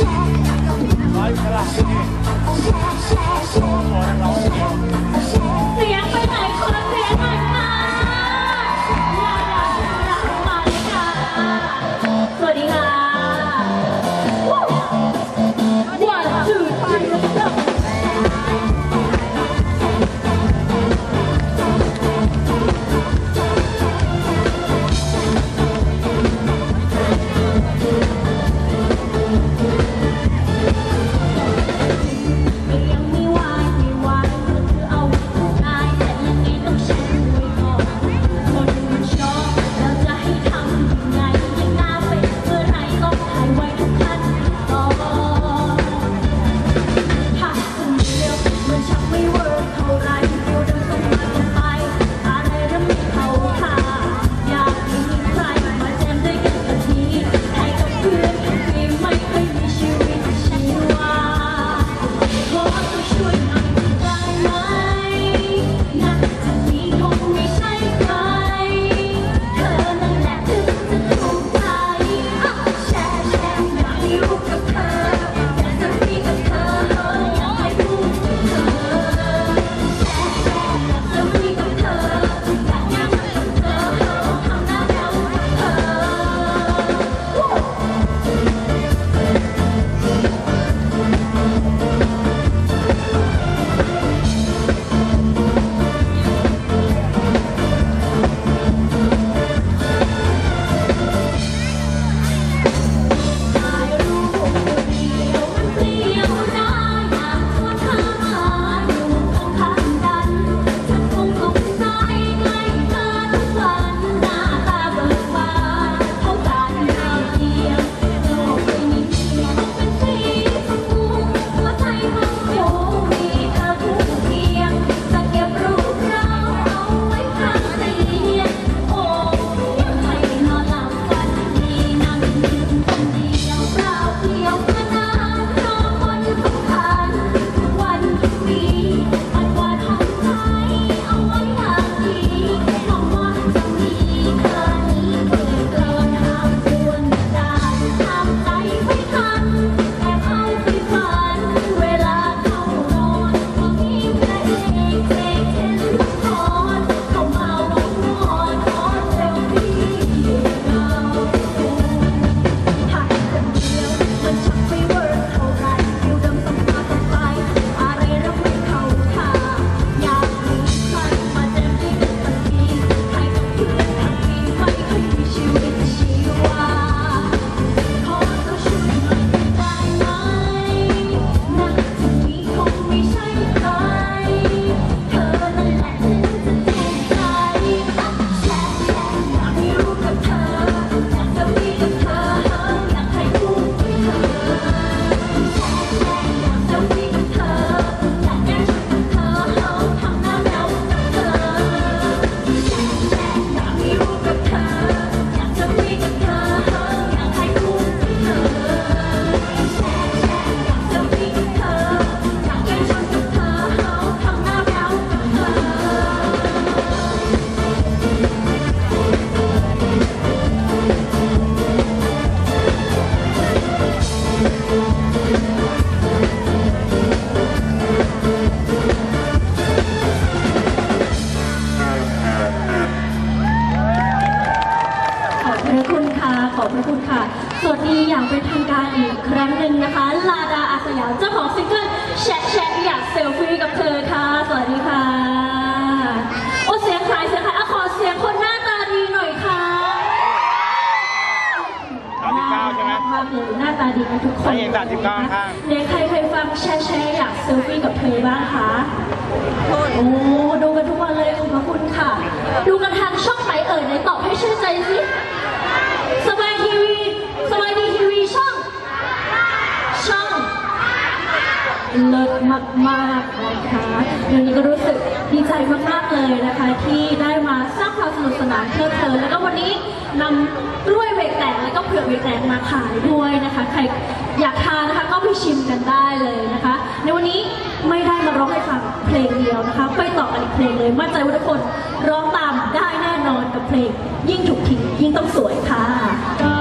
前から、ね、そう、俺が อบพระคุณค่ะ สวัสดีอย่างเป็นทางการอีกครั้งหนึ่งนะคะ ลาดาอาสยามเจ้าของซิงเกิลแชทแชทอยากเซลฟี่กับเธอค่ะ สวัสดีค่ะ โอ้เสียงใครเสียงใครอขอเสียงคนหน้าตาดีหน่อยค่ะมาใช่ไมาพเลยหน้าตาดีกันทุกคนเลยนะเด็กใครเคยฟังแชทแชทอยากเซลฟี่กับเธอบ้างคะโอ้ดูกันทุกวันเลยคุณพระคุณค่ะ ดูกันทางช่องไหนเอ่ยในตอบ มากๆลยค่ะวันนี้ก็รู้สึกดีใจมากๆเลยนะคะ ที่ได้มาสร้างความสนุกสนานเพื่อเธอแล้วก็วันนี้นำกล้วยเบรกแตกแล้วก็เผือกเบรกแตกมาขายด้วยนะคะ ใครอยากทานนะคะก็ไปชิมกันได้เลยนะคะ ในวันนี้ไม่ได้มาร้องให้ฟังเพลงเดียวนะคะ ไปต่อกันอีกเพลงเลยมั่นใจว่าทุกคนร้องตามได้แน่นอนกับเพลงยิ่งถูกทิ้งยิ่งต้องสวยค่ะ